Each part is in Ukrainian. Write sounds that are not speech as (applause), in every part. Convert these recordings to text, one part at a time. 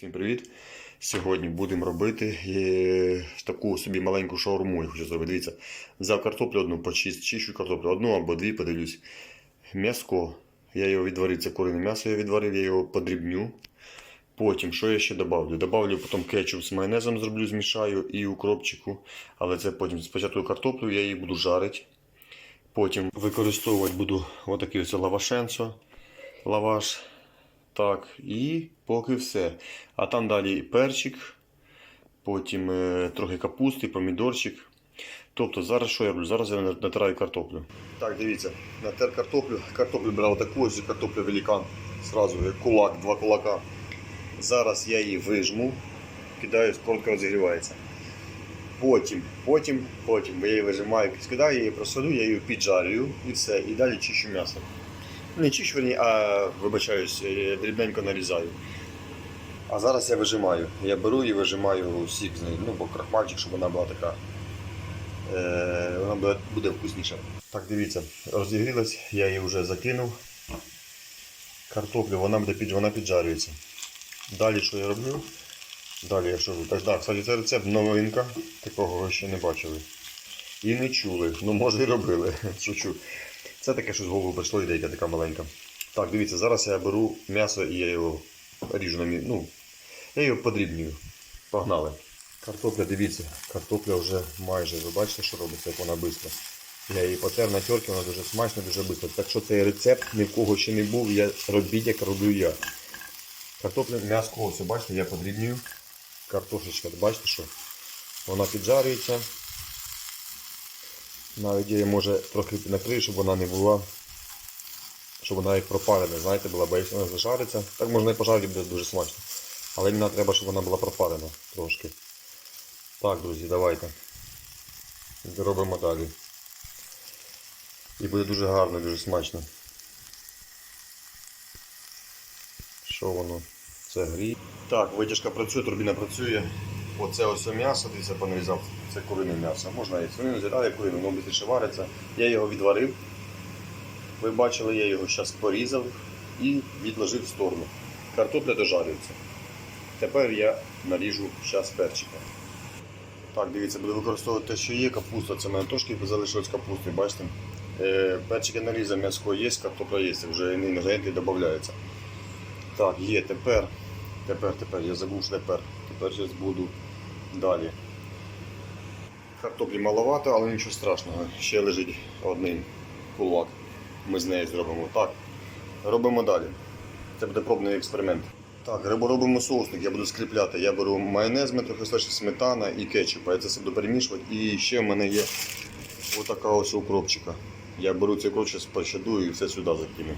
Всім привіт! Сьогодні будемо робити е, таку собі маленьку шаурму. Я хочу зробити. Дивіться, взяв картоплю одну, почист, чищу картоплю одну або дві, подивлюсь. М'яско. Я його відварив, це курине м'ясо я відварив, я його подрібню. Потім, що я ще добавлю? Добавлю потім кетчуп з майонезом зроблю, змішаю і укропчику. Але це потім спочатку картоплю, я її буду жарити. Потім використовувати буду отакий ось лавашенцо, лаваш. Так, і поки все. А там далі перчик, потім е, трохи капусти, помідорчик. Тобто зараз що я роблю? Зараз я натираю картоплю. Так, дивіться, натер картоплю. Картоплю брав таку ось картоплю великан. Сразу як кулак, два кулака. Зараз я її вижму, кидаю, коротко розігрівається. Потім, потім, потім я її вижимаю, скидаю, я її просолю, я її піджарюю і все. І далі чищу м'ясо. Не чищу, а вибачаюсь, е, дрібненько нарізаю. А зараз я вижимаю. Я беру і вижимаю сік з неї, ну, бо крахмальчик, щоб вона була така. Е, вона буде, буде вкусніша. Так, дивіться, розігрілась, я її вже закинув. Картоплю, вона буде під, вона піджарюється. Далі що я роблю? Далі я що роблю? Так, да, кстати, це рецепт новинка, такого ви ще не бачили. І не чули. Ну, може і робили. (laughs) Шучу. Це таке щось в голову прийшло, ідейка така маленька. Так, дивіться, зараз я беру м'ясо і я його ріжу на мі... Ну, я його подрібнюю. Погнали. Картопля, дивіться, картопля вже майже, ви бачите, що робиться, як вона швидко. Я її потер на терки, вона дуже смачна, дуже швидко. Так що цей рецепт ні в кого ще не був, я робіть, як роблю я. Картопля, м'ясо, ось, бачите, я подрібнюю. Картошечка, бачите, що? Вона піджарюється. Навіть я її може трохи накрию, щоб вона не була, щоб вона як пропарена, знаєте, була, бо якщо вона зажариться, так можна і пожарити, буде дуже смачно. Але мені треба, щоб вона була пропарена трошки. Так, друзі, давайте. Робимо далі. І буде дуже гарно, дуже смачно. Що воно? Це грі. Так, витяжка працює, турбіна працює. Оце ось м'ясо, дивіться, понарізав. Це курине м'ясо. Можна і свинину взяти, але курине, воно швидше вариться. Я його відварив. Ви бачили, я його зараз порізав і відложив в сторону. Картопля дожарюється. Тепер я наріжу зараз перчика. Так, дивіться, буду використовувати те, що є. Капуста. Це мене трошки залишилось капусти, бачите? Е, перчики нарізав, м'яско є, картопля є, вже інгредієнти додаються. Так, є тепер. Тепер, тепер, я забув, що тепер. Тепер зараз буду далі. Картоплі маловато, але нічого страшного. Ще лежить один кулак. Ми з нею зробимо. Так, робимо далі. Це буде пробний експеримент. Так, робимо соусник, я буду скріпляти. Я беру майонез, ми трохи слышно, сметана і кетчуп. Я це все буду перемішувати. І ще в мене є отака ось укропчика. Я беру цей укропчик, пощадую і все сюди закину.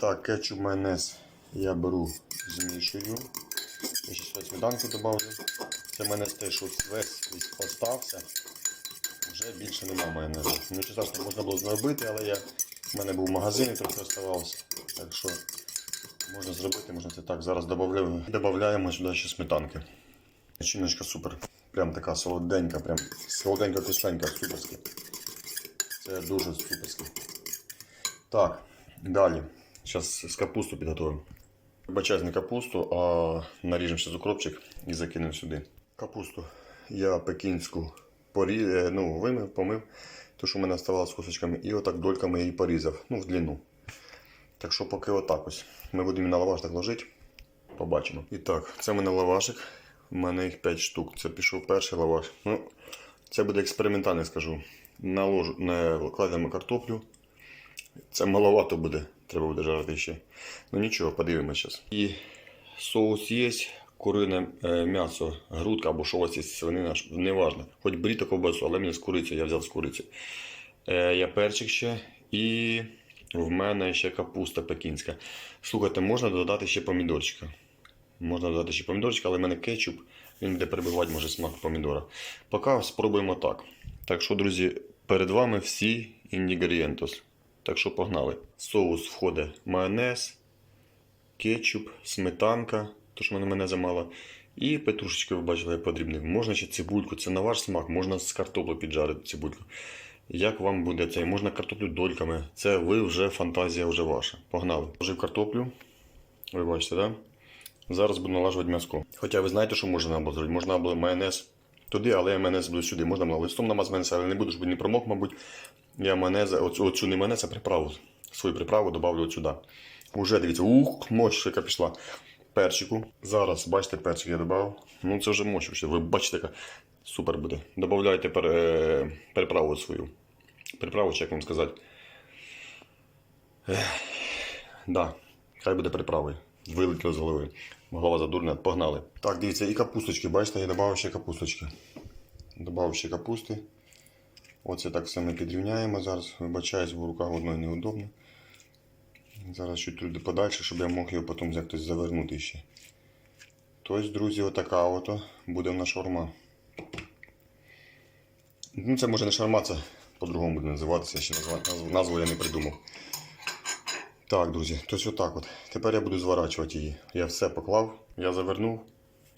Так, кетчуп, майонез я беру, змішую. Я ще сметанку додавлю. Це в мене теж ось весь остався. Вже більше нема майонезу. Ну, чи страшно, можна було зробити, але я, в мене був магазин і трохи оставався. Так що можна зробити, можна це так. Зараз додаємо, додаємо сюди ще сметанки. Начиночка супер. Прям така солоденька, прям солоденька кисленька, суперська. Це дуже суперське. Так, далі. Зараз з капусту підготуємо. Вибачаюсь не капусту, а наріжемо ще укропчик і закинемо сюди. Капусту я пекінську порі... е, ну, вимив, помив, то що в мене оставалося з кусочками, і отак дольками її порізав, ну, в длину. Так що поки отак ось. Ми будемо на лаваш так ложити. Побачимо. І так, це в мене лавашик. У мене їх 5 штук. Це пішов перший лаваш. Ну, це буде експериментальний, скажу. Наложу, не кладемо картоплю. Це маловато буде, треба буде жарити ще. Ну нічого, подивимось зараз. І соус є, курине е, м'ясо, грудка або що у вас є свинина, неважно. Хоч беріть ковбасу, але мені з куриці, я взяв з куриці. Е, я перчик ще і в мене ще капуста пекінська. Слухайте, можна додати ще помідорчика. Можна додати ще помідорчика, але в мене кетчуп, він буде перебивати може смак помідора. Поки спробуємо так. Так що, друзі, перед вами всі інгредієнтос. Так що погнали. Соус входить майонез, кетчуп, сметанка, то що мене мене замало. І петрушечки, ви бачили, я подрібнив. Можна ще цибульку, це на ваш смак, можна з картоплю піджарити цибульку. Як вам буде це? Можна картоплю дольками. Це ви вже фантазія вже ваша. Погнали. Вложив картоплю. Ви бачите, так? Да? Зараз буду налажувати м'яско. Хоча ви знаєте, що можна було зробити? Можна було майонез туди, але я майонез буду сюди. Можна було листом намазати майонез, але не буду, щоб не промок, мабуть. Я майонез, оцю, оцю не майонез, а приправу. Свою приправу добавлю от сюди. Уже дивіться, ух, мощь яка пішла. Перчику. Зараз, бачите, перчик я додав. Ну це вже мощь. вообще. Ви бачите, яка супер буде. Добавляю тепер е, приправу свою. Приправу, як вам сказати. Да, хай буде приправою. Вилетіло з голови. Голова задурна, погнали. Так, дивіться, і капусточки, бачите, я додав ще капусточки. Добавив ще капусти. Оце так все ми підрівняємо зараз. Вибачаюсь, в руках одної неудобно. Зараз чуть туди подальше, щоб я мог його потім якось завернути ще. Тобто, друзі, отака ото буде в нас шаурма. Ну, це може не шаурма, це по-другому буде називатися, ще назву, назву я не придумав. Так, друзі, тобто отак от. Тепер я буду зворачувати її. Я все поклав, я завернув.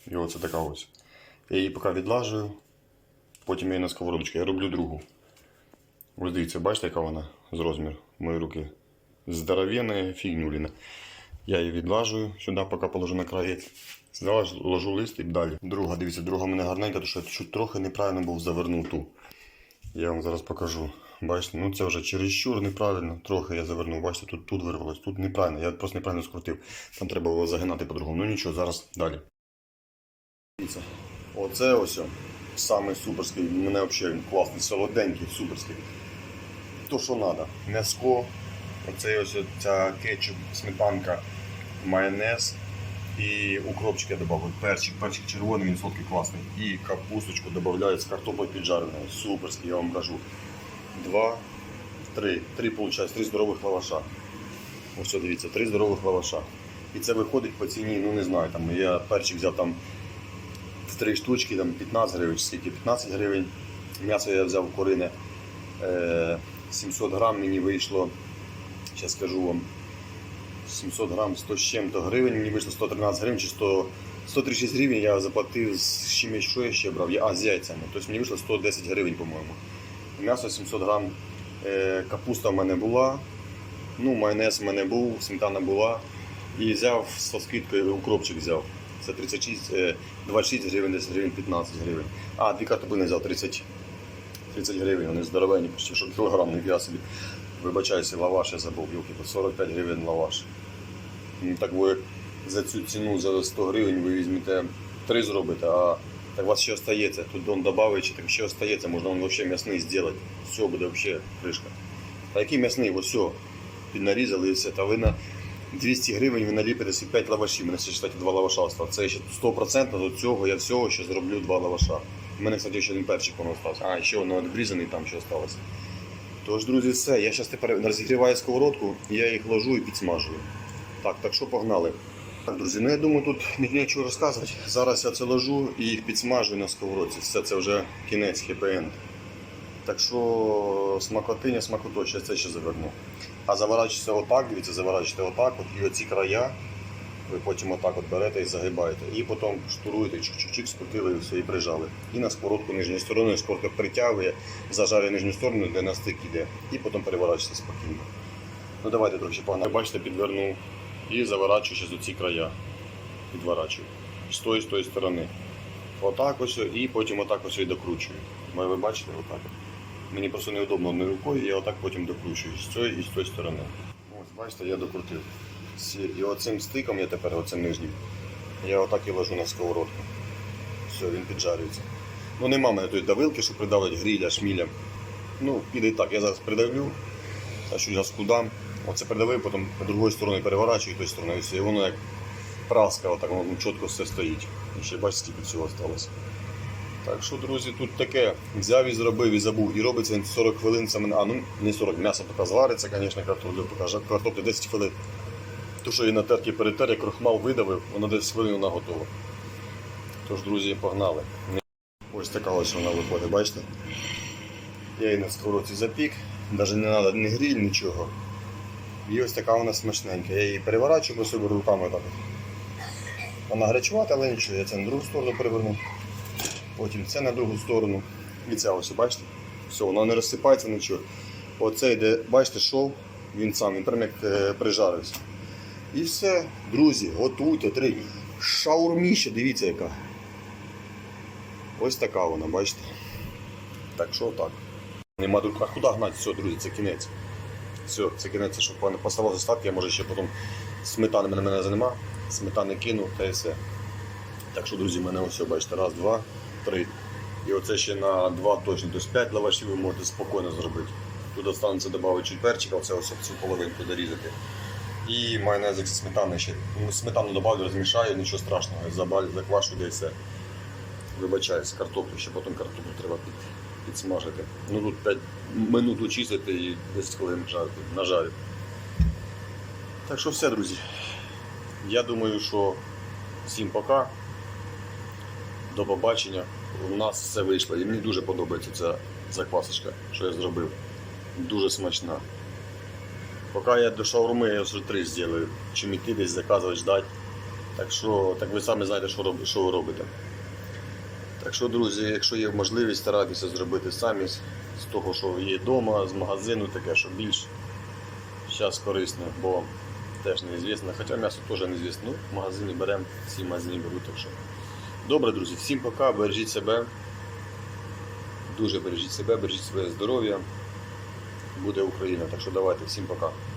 І оце така ось. Я її поки відлажую, потім я її на сковородочку. Я роблю другу. Ось дивіться, бачите, яка вона з розміру мої руки. Здоровенна фігнуліна. Я її відлажую сюди, поки положу на краєць. Ложу лист і далі. Друга, дивіться, друга мене гарненька, тому що я трохи неправильно був завернув ту. Я вам зараз покажу. Бачите, ну це вже чересчур неправильно. Трохи я завернув. Бачите, тут, тут вирвалось, тут неправильно. Я просто неправильно скрутив. Там треба було загинати по-другому. Ну нічого, зараз далі. Дивіться, оце ось самий суперський. Мене взагалі класний, солоденький, суперський. То, що треба. М'яско, оце ось ця кетчуп, сметанка, майонез. І укропчик я додав, перчик, перчик червоний, він солодкий класний. І капусточку додаю з картоплею піджареною. Суперський, я вам кажу. Два, три. Три, виходить, три здорових лаваша. Ось дивіться, три здорових лаваша. І це виходить по ціні, ну не знаю, там я перчик взяв там три штучки, там 15 гривень, скільки 15 гривень. М'ясо я взяв курине е, 700 грам, мені вийшло, зараз скажу вам, 700 грам 100 з чим-то гривень, мені вийшло 113 гривень чи 100, 136 гривень я заплатив з чимось, що я ще брав, я, а з яйцями. Тобто мені вийшло 110 гривень, по-моєму. М'ясо 700 грам, е, капуста в мене була, ну, майонез в мене був, сметана була. І взяв з скидкою укропчик взяв. Це 36, е, 26 гривень, 10 гривень, 15 гривень. А, дві картоплини взяв 30, 30 гривень, вони здоровенні, почти що кілограм, не собі. Вибачаюся, лаваш я забув, юки, по 45 гривень лаваш. Ну, так ви за цю ціну за 100 гривень ви візьмете 3 зробите, а так у вас ще остається. Тут дон додавить, так ще остається, можна він взагалі м'ясний зробити. Все буде взагалі кришка. А який м'ясний? Ось все. Піднарізали і все. Та ви на 200 гривень ви наліпите собі 5 лавашів. Мене ще читати 2 лаваша осталось. Це ще 100% до цього я всього ще зроблю 2 лаваша. У мене, кстати, ще один перчик воно остався. А, ще воно відрізаний там ще осталось. Тож, друзі, все. Я зараз тепер розігріваю сковородку, я їх ложу і підсмажую. Так, так що погнали. Так, друзі, ну я думаю, тут нічого розказувати. Зараз я це ложу і їх підсмажую на сковородці. Все це вже кінець, хеппі-енд. Так що смакотиня, смакоточа, це ще заверну. А заворачується отак, дивіться, заворачуєте отак, от, і оці края ви потім отак от берете і загибаєте. І потім штуруєте, чик-чик-чик, скрутили все, і прижали. І на сковородку нижньою стороною сковородка притягує, зажарює нижню сторону, де на стик іде. І потім переворачується спокійно. Ну давайте трохи погнали. Бачите, підвернув і заворачую ще з оці края. Підворачую. З тої, з тої сторони. Отак ось, і потім отак ось і докручую. Ви бачите, отак. Мені просто неудобно одною рукою, я отак потім докручую з цієї і з тої сторони. Ось, бачите, я докрутив. І оцим стиком я тепер, оцим нижнім, я отак і ложу на сковородку. Все, він піджарюється. Ну нема мене тут давилки, щоб придавити гріля, шміля. Ну, піде і так, я зараз придавлю, а що газку дам. Оце придавив, потім по другої сторони переворачую, тої сторони, і все. І воно як праска, отак воно чітко все стоїть. І ще бачите, скільки всього залишилося. Так що, друзі, тут таке. Взяв і зробив і забув. І робиться він 40 хвилин саме. А, ну не 40, м'ясо поки звариться, звісно, картоплю покаже. Картоплю 10 хвилин. То, що її на терки перетер, я крохмал видавив, воно 10 хвилин вона готова. Тож, друзі, погнали. Ось така ось вона виходить, бачите? Я її на сковородці запік, навіть не треба ні гриль, нічого. І ось така вона смачненька. Я її переворачую по собі руками так. Вона гарячувата, але нічого, я це на другу сторону переверну. Потім це на другу сторону. І ця ось, бачите? Все, вона не розсипається нічого. Оце йде, бачите, шов, він сам, він прям як е, прижарився. І все, друзі, готуйте. Три. Шаурміще, дивіться яка. Ось така вона, бачите. Так що так. Нема тут, а куди гнати? Все, друзі, це кінець. Все, це кінець, щоб пане поставив остатки, я може ще потім сметани мене, мене нема. Сметани кину та і все. Так що, друзі, в мене ось, бачите, раз, два, три. І оце ще на два точно, тобто 5 лавашів ви можете спокійно зробити. Тут останеться додати чуть перчика, оце ось цю половинку дорізати. І майонезик зі сметани ще. Ну, Сметану добавлю, розмішаю, нічого страшного, заквашу де і все. Вибачаюсь, картоплю, ще потім картоплю треба під, підсмажити. Ну тут 5 минут очистити і 10 хвилин жарити, нажарю. Так що все, друзі. Я думаю, що всім пока. До побачення. У нас все вийшло. І мені дуже подобається ця заквасочка, що я зробив. Дуже смачна. Поки я до шаурми, я вже три зроблю. Чим іти десь заказувати, ждати. Так що, так ви самі знаєте, що, роб- що ви робите. Так що, друзі, якщо є можливість, старайтеся зробити самі з того, що є вдома, з магазину, таке, що більш зараз корисно, бо теж неізвісно. Хоча м'ясо теж неізвісно. Ну, в магазині беремо, всі магазині беруть. Так що. Добре, друзі, всім пока, бережіть себе. Дуже бережіть себе, бережіть своє здоров'я. Буде Україна. Так що давайте, всім пока.